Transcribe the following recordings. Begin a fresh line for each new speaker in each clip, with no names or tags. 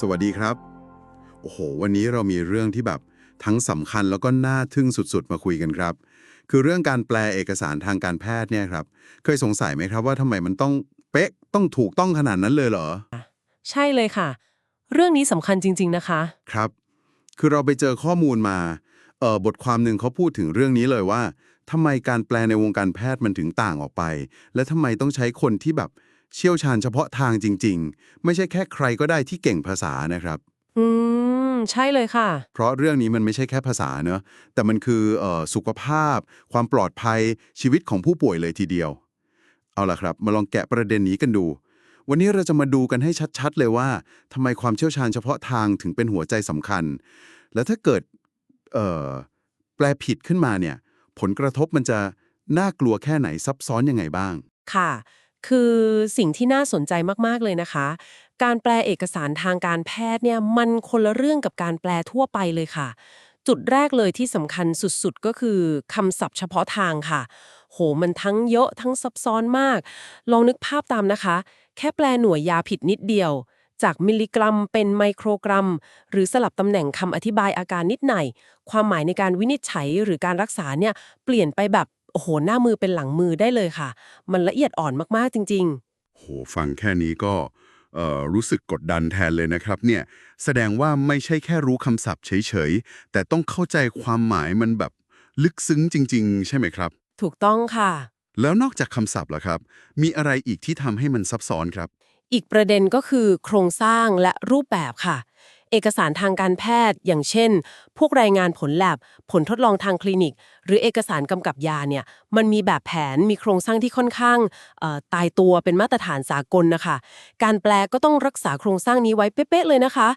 สวัสดีครับ โอ้โห วันนี้เรามีเรื่องที่แบบทั้งสำคัญแล้วก็น่าทึ่งสุดๆ มาคุยกันครับ คือเรื่องการแปลเอกสารทางการแพทย์เนี่ยครับ เคยสงสัยไหมครับว่าทำไมมันต้องเป๊ะต้องถูกต้องขนาดนั้นเลยเหรอ
ใช่เลยค่ะ เรื่องนี้สำคัญจริง ๆ นะคะ
ครับ คือเราไปเจอข้อมูลมาเออบทความหนึ่งเขาพูดถึงเรื่องนี้เลยว่าทำไมการแปลในวงการแพทย์มันถึงต่างออกไป และทำไมต้องใช้คนที่แบบ เชี่ยวชาญเฉพาะทางจริง ๆ ไม่ใช่แค่ใครก็ได้ที่เก่งภาษานะครับ
อืม ใช่เลยค่ะ
เพราะเรื่องนี้มันไม่ใช่แค่ภาษาเนอะแต่มันคือเออสุขภาพ ความปลอดภัยชีวิตของผู้ป่วยเลยทีเดียว เอาล่ะครับ มาลองแกะประเด็นนี้กันดู วันนี้เราจะมาดูกันให้ชัด ๆ เลยว่าทำไมความเชี่ยวชาญเฉพาะทางถึงเป็นหัวใจสำคัญ แล้วถ้าเกิดเอ่อแปลผิดขึ้นมาเนี่ย ผลกระทบมันจะน่ากลัวแค่ไหนซับซ้อนยังไงบ้าง
ค่ะ คือสิ่งที่น่าสนใจมาก ๆ เลยนะคะ การแปลเอกสารทางการแพทย์เนี่ยมันคนละเรื่องกับการแปลทั่วไปเลยค่ะ จุดแรกเลยที่สำคัญสุด ๆ ก็คือคำศัพท์เฉพาะทางค่ะ โหมันทั้งเยอะทั้งซับซ้อนมาก ลองนึกภาพตามนะคะ แค่แปลหน่วยยาผิดนิดเดียว จากมิลลิกรัม เป็นไมโครกรัม หรือสลับตำแหน่งคำอธิบายอาการนิดหน่อย ความหมายในการวินิจฉัยหรือการรักษาเนี่ยเปลี่ยนไปแบบ โอ้โห หน้ามือเป็นหลังมือได้เลยค่ะ มันละเอียดอ่อนมากๆจริง
โหฟังแค่นี้ก็เอ่อรู้สึกกดดันแทนเลยนะครับเนี่ยแสดงว่าไม่ใช่แค่รู้คำศัพท์เฉยๆ แต่ต้องเข้าใจความหมายมันแบบลึกซึ้งจริง ๆ ใช่ไหมครับ
ๆ ถูกต้องค่ะ
แล้วนอกจากคำศัพท์ล่ะครับ มีอะไรอีกที่ทำให้มันซับซ้อนครับ
อีกประเด็นก็คือโครงสร้างและรูปแบบค่ะ เอกสารทางการแพทย์ อย่างเช่น พวกรายงานผลแลบ ผลทดลองทางคลินิก หรือเอกสารกำกับยาเนี่ย มันมีแบบแผน มีโครงสร้างที่ค่อนข้างตายตัวเป็นมาตรฐานสากลนะคะ การแปลก็ต้องรักษาโครงสร้างนี้ไว้เป๊ะๆเลยนะคะ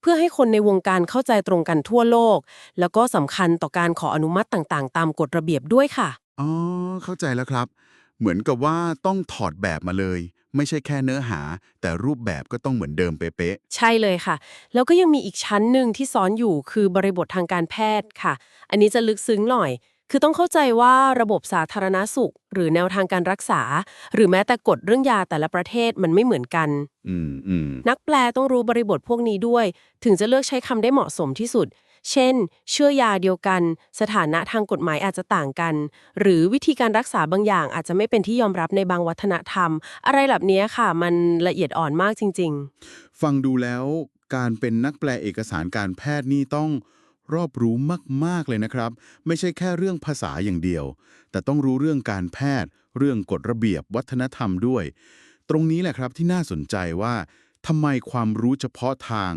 เพื่อให้คนในวงการเข้าใจตรงกันทั่วโลก แล้วก็สำคัญต่อการขออนุมัติต่างๆ ตามกฎระเบียบด้วยค่ะ
อ๋อ เข้าใจแล้วครับ เหมือนกับว่าต้องถอดแบบมาเลย ไม่ใช่แค่เนื้อหา แต่รูปแบบก็ต้องเหมือนเดิมเป๊ะ
ใช่เลยค่ะ แล้วก็ยังมีอีกชั้นหนึ่งที่ซ้อนอยู่คือบริบททางการแพทย์ค่ะ อันนี้จะลึกซึ้งหน่อย คือต้องเข้าใจว่าระบบสาธารณสุข หรือแนวทางการรักษา หรือแม้แต่กฎเรื่องยาแต่ละประเทศมันไม่เหมือนกัน
ๆอืมอืม
นักแปลต้องรู้บริบทพวกนี้ด้วย ถึงจะเลือกใช้คำได้เหมาะสมที่สุด เช่น เชื่อยาเดียวกัน สถานะทางกฎหมายอาจจะต่างกัน หรือวิธีการรักษาบางอย่างอาจจะไม่เป็นที่ยอมรับในบางวัฒนธรรม อะไรแบบนี้ค่ะ มันละเอียดอ่อนมากจริง ๆ
ฟังดูแล้วการเป็นนักแปลเอกสารการแพทย์นี่ต้องรอบรู้มาก ๆ เลยนะครับ ไม่ใช่แค่เรื่องภาษาอย่างเดียว แต่ต้องรู้เรื่องการแพทย์ เรื่องกฎระเบียบวัฒนธรรมด้วย ตรงนี้แหละครับที่น่าสนใจว่าทำไมความรู้เฉพาะทาง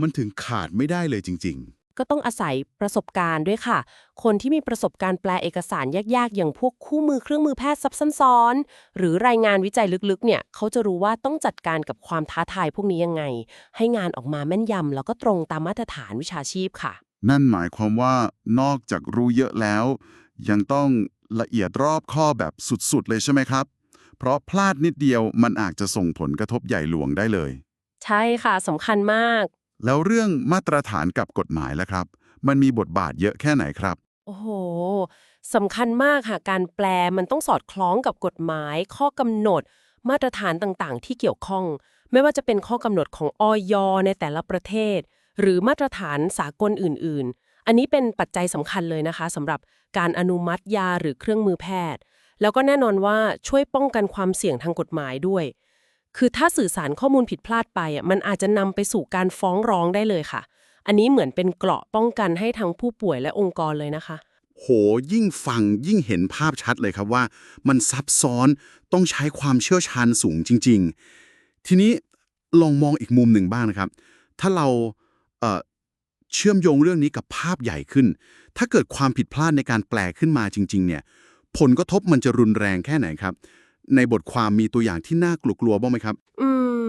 มันถึงขาดไม่ได้เลยจริง ๆ
ก็ต้องอาศัยประสบการณ์ด้วยค่ะ คนที่มีประสบการณ์แปลเอกสารยากๆ อย่างพวกคู่มือเครื่องมือแพทย์ซับซ้อนๆหรือรายงานวิจัยลึกๆ เนี่ยเขาจะรู้ว่าต้องจัดการกับความท้าทายพวกนี้ยังไง ให้งานออกมาแม่นยำแล้วก็ตรงตามมาตรฐานวิชาชีพค่ะ
ๆนั่นหมายความว่านอกจากรู้เยอะแล้ว ยังต้องละเอียดรอบข้อแบบสุดๆ เลยใช่ไหมครับ เพราะพลาดนิดเดียวมันอาจจะส่งผลกระทบใหญ่หลวงได้เลย
ใช่ค่ะสำคัญมาก
แล้วเรื่องมาตรฐานกับกฎหมายล่ะครับ มันมีบทบาทเยอะแค่ไหนครับ
โอ้โหสำคัญมากค่ะ การแปลมันต้องสอดคล้องกับกฎหมาย ข้อกำหนด มาตรฐานต่างๆ ที่เกี่ยวข้อง ไม่ว่าจะเป็นข้อกำหนดของออยในแต่ละประเทศ หรือมาตรฐานสากลอื่น ๆ อันนี้เป็นปัจจัยสำคัญเลยนะคะสำหรับการอนุมัติยาหรือเครื่องมือแพทย์ แล้วก็แน่นอนว่าช่วยป้องกันความเสี่ยงทางกฎหมายด้วย คือถ้าสื่อสารข้อมูลผิดพลาดไปอะมันอาจจะนำไปสู่การฟ้องร้องได้เลยค่ะ อันนี้เหมือนเป็นเกราะป้องกันให้ทั้งผู้ป่วยและองค์กรเลยนะคะ
โหยิ่งฟังยิ่งเห็นภาพชัดเลยครับว่า มันซับซ้อนต้องใช้ความเชี่ยวชาญสูงจริง ๆ ทีนี้ลองมองอีกมุมหนึ่งบ้างนะครับ ถ้าเราเอ่อเชื่อมโยงเรื่องนี้กับภาพใหญ่ขึ้น ถ้าเกิดความผิดพลาดในการแปลขึ้นมาจริง ๆ เนี่ย ผลกระทบมันจะรุนแรงแค่ไหนครับ ในบทความมีตัวอย่างที่น่ากลัวๆบ้างไหมครับ
อืม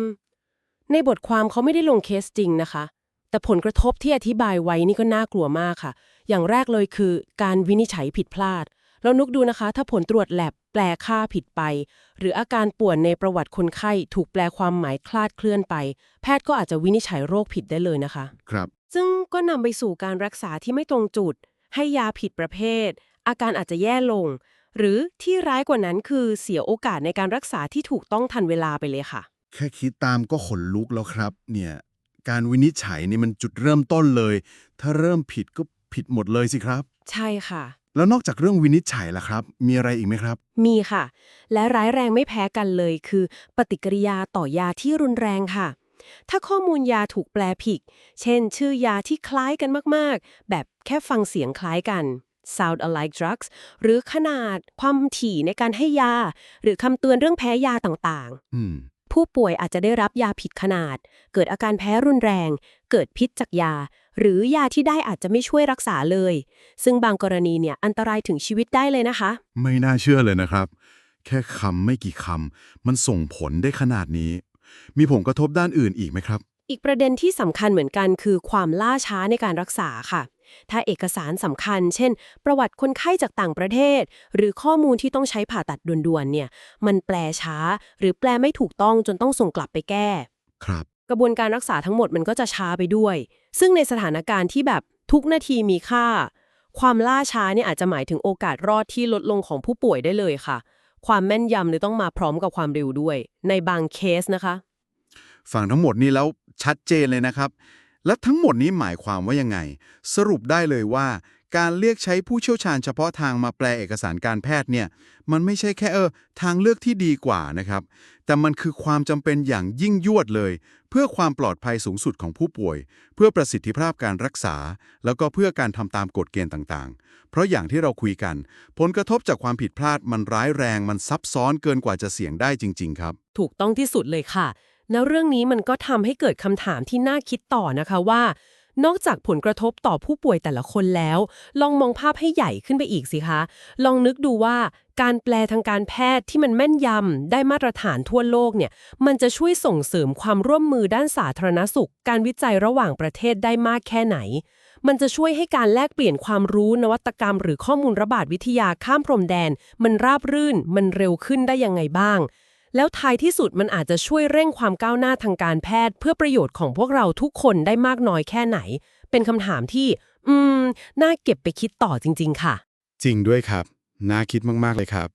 ในบทความเขาไม่ได้ลงเคสจริงนะคะ แต่ผลกระทบที่อธิบายไว้นี่ก็น่ากลัวมากค่ะ อย่างแรกเลยคือการวินิจฉัยผิดพลาดเรานึกดูนะคะ ถ้าผลตรวจแลบแปลค่าผิดไป หรืออาการป่วยในประวัติคนไข้ถูกแปลความหมายคลาดเคลื่อนไป แพทย์ก็อาจจะวินิจฉัยโรคผิดได้เลยนะคะ
ครับ
ซึ่งก็นำไปสู่การรักษาที่ไม่ตรงจุด ให้ยาผิดประเภท อาการอาจจะแย่ลง หรือที่ร้ายกว่านั้นคือเสียโอกาสในการรักษาที่ถูกต้องทันเวลาไปเลยค่ะ
แค่คิดตามก็ขนลุกแล้วครับ เนี่ย การวินิจฉัยนี่มันจุดเริ่มต้นเลย ถ้าเริ่มผิดก็ผิดหมดเลยสิครับ
ใช่ค่ะ
แล้วนอกจากเรื่องวินิจฉัยล่ะครับ มีอะไรอีกไหมครับ
มีค่ะ และร้ายแรงไม่แพ้กันเลยคือ ปฏิกิริยาต่อยาที่รุนแรงค่ะถ้าข้อมูลยาถูกแปลผิด เช่น ชื่อยาที่คล้ายกันมาก ๆ แบบแค่ฟังเสียงคล้ายกัน sound alike drugs หรือขนาดความถี่ในการให้ยา หรือคำเตือนเรื่องแพ้ยาต่างๆ
อืม
ผู้ป่วยอาจจะได้รับยาผิดขนาด เกิดอาการแพ้รุนแรง เกิดพิษจากยา หรือยาที่ได้อาจจะไม่ช่วยรักษาเลย ซึ่งบางกรณีเนี่ยอันตรายถึงชีวิตได้เลยนะคะ
ไม่น่าเชื่อเลยนะครับ แค่คำไม่กี่คำมันส่งผลได้ขนาดนี้ มีผลกระทบด้านอื่นอีกไหมครับ
อีกประเด็นที่สำคัญเหมือนกันคือความล่าช้าในการรักษาค่ะ ถ้าเอกสารสำคัญ เช่น ประวัติคนไข้จากต่างประเทศ หรือข้อมูลที่ต้องใช้ผ่าตัดด่วนๆเนี่ยมันแปลช้า หรือแปลไม่ถูกต้องจนต้องส่งกลับไปแก้
ครับ
กระบวนการรักษาทั้งหมดมันก็จะช้าไปด้วย ซึ่งในสถานการณ์ที่แบบทุกนาทีมีค่า ความล่าช้าเนี่ยอาจจะหมายถึงโอกาสรอดที่ลดลงของผู้ป่วยได้เลยค่ะ ความแม่นยำเลยต้องมาพร้อมกับความเร็วด้วย ในบางเคสนะคะ
ฟังทั้งหมดนี้แล้วชัดเจนเลยนะครับ และทั้งหมดนี้หมายความว่ายังไง สรุปได้เลยว่า การเรียกใช้ผู้เชี่ยวชาญเฉพาะทางมาแปลเอกสารการแพทย์เนี่ย มันไม่ใช่แค่เออทางเลือกที่ดีกว่านะครับ แต่มันคือความจำเป็นอย่างยิ่งยวดเลย เพื่อความปลอดภัยสูงสุดของผู้ป่วย เพื่อประสิทธิภาพการรักษา แล้วก็เพื่อการทำตามกฎเกณฑ์ต่างๆ เพราะอย่างที่เราคุยกัน ผลกระทบจากความผิดพลาดมันร้ายแรง มันซับซ้อนเกินกว่าจะเสี่ยงได้จริง ๆ ครับ
ถูกต้องที่สุดเลยค่ะ แล้วเรื่องนี้มันก็ทำให้เกิดคำถามที่น่าคิดต่อนะคะว่า นอกจากผลกระทบต่อผู้ป่วยแต่ละคนแล้ว ลองมองภาพให้ใหญ่ขึ้นไปอีกสิคะ ลองนึกดูว่าการแปลทางการแพทย์ที่มันแม่นยำได้มาตรฐานทั่วโลกเนี่ย มันจะช่วยส่งเสริมความร่วมมือด้านสาธารณสุข การวิจัยระหว่างประเทศได้มากแค่ไหน มันจะช่วยให้การแลกเปลี่ยนความรู้นวัตกรรม หรือข้อมูลระบาดวิทยาข้ามพรมแดน มันราบรื่น มันเร็วขึ้นได้ยังไงบ้าง แล้วท้ายที่สุดมันอาจจะช่วยเร่งความก้าวหน้าทางการแพทย์ เพื่อประโยชน์ของพวกเราทุกคนได้มากน้อยแค่ไหน เป็นคำถามที่ อืม น่าเก็บไปคิดต่อจริง ๆ ค่ะ
จริงด้วยครับ น่าคิดมาก ๆ เลยครับ